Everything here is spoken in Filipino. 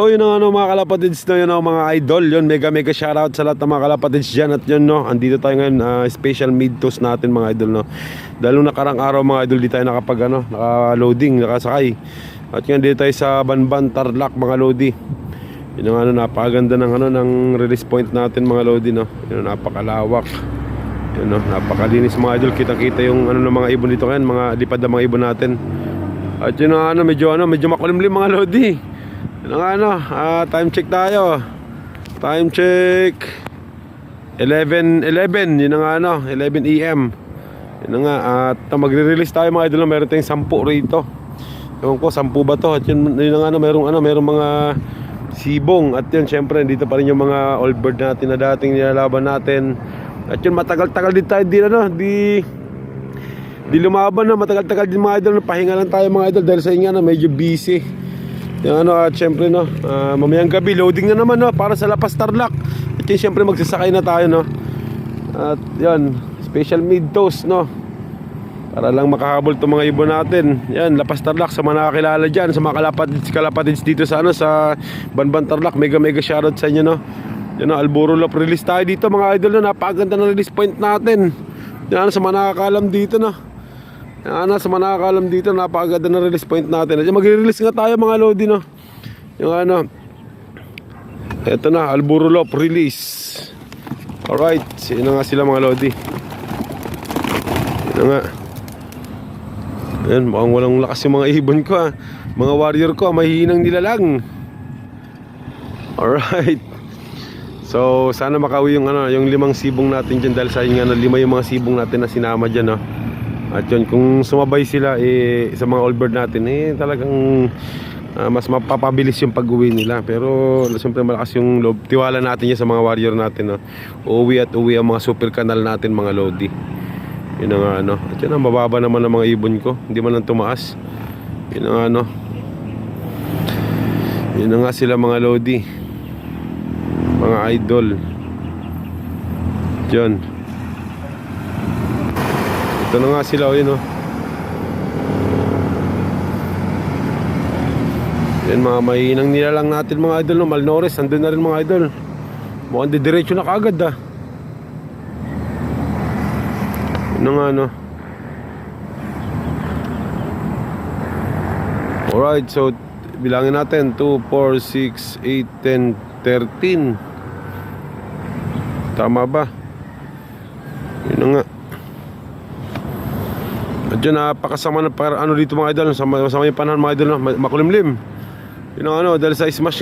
So yun ang ano mga kalapatids no, yun ang mga idol. Yun mega mega shoutout sa lahat ng mga kalapatids dyan at yun no. Andito tayo ngayon ah, special mid toast natin mga idol no. Dahil nung nakarang araw mga idol di tayo nakapag ano naka loading nakasakay. At ngayon dito tayo sa Banban Tarlac mga lodi. Yun ang ano napakaganda ng ano ng release point natin mga lodi no. Yun napakalawak. Yun no napakalinis mga idol. Kita kita yung ano ng mga ibon dito ngayon mga lipad ng mga ibon natin. At yun ang ano medyo ano medyo makulimlim mga lodi yun ang ano, ah, time check tayo. Time check. 11, 11, yun ang ano, 11 AM. Yun nga, at magre-release tayo mga idol, meron tayong 10 rito. Ewan ko, 10 ba to? At yun, yun ang ano, merong ano, merong mga sibong. At yun, syempre, dito pa rin yung mga old bird natin na dating nilalaban natin. At yun, matagal-tagal din tayo, di ano, di... Di lumaban na, matagal-tagal din mga idol, pahinga lang tayo mga idol dahil sa inyo na medyo busy. Yung ano at syempre no, ah, mamayang gabi loading na naman no para sa Lapas Tarlac. At yun syempre magsasakay na tayo no. At yan, special mid toast no. Para lang makahabol itong mga ibon natin. Yan, Lapas Tarlac sa mga nakakilala dyan, sa mga kalapatids, kalapatids dito sa ano sa Banban Tarlac. Mega mega shoutout sa inyo no. Yan no, Alburo Lop release tayo dito mga idol no. Napakaganda ng release point natin. Yan sa mga nakakalam dito no. Ano, sa mga nakakalam dito, napakaganda ng release point natin. At magre-release nga tayo mga lodi, no? Yung ano, eto na, Alburulop release. Alright, sino nga sila mga lodi. Sino nga. Ayan, mukhang walang lakas yung mga ibon ko, ha. Mga warrior ko, mahihinang nilalang. Alright. So, sana makauwi yung ano, yung limang sibong natin diyan dahil sa yung ano, lima yung mga sibong natin na sinama diyan, no. At yun, kung sumabay sila eh, sa mga old bird natin, eh talagang ah, mas mapapabilis yung pag-uwi nila. Pero siyempre malakas yung loob. Tiwala natin yan sa mga warrior natin. No? Uuwi at uwi ang mga super kanal natin, mga lodi. Yun ang ano. At yun ang mababa naman ng mga ibon ko. Hindi man lang tumaas. Yun ang ano. Yun nga sila mga lodi. Mga idol. Yun. Ito na nga sila, yun, oh. Yan mga mahinang nilalang natin mga idol, no? Malnores, andun na rin mga idol. Mukhang didiretso na kaagad, ah. Na nga, no. Alright, so bilangin natin 2, 4, 6, 8, 10, 13 Tama ba? Yun nga Yun, napakasama na para ano dito mga idol, sama, sama yung panahon mga idol, no? Ma- makulimlim. Yun ang ano, dahil sa smash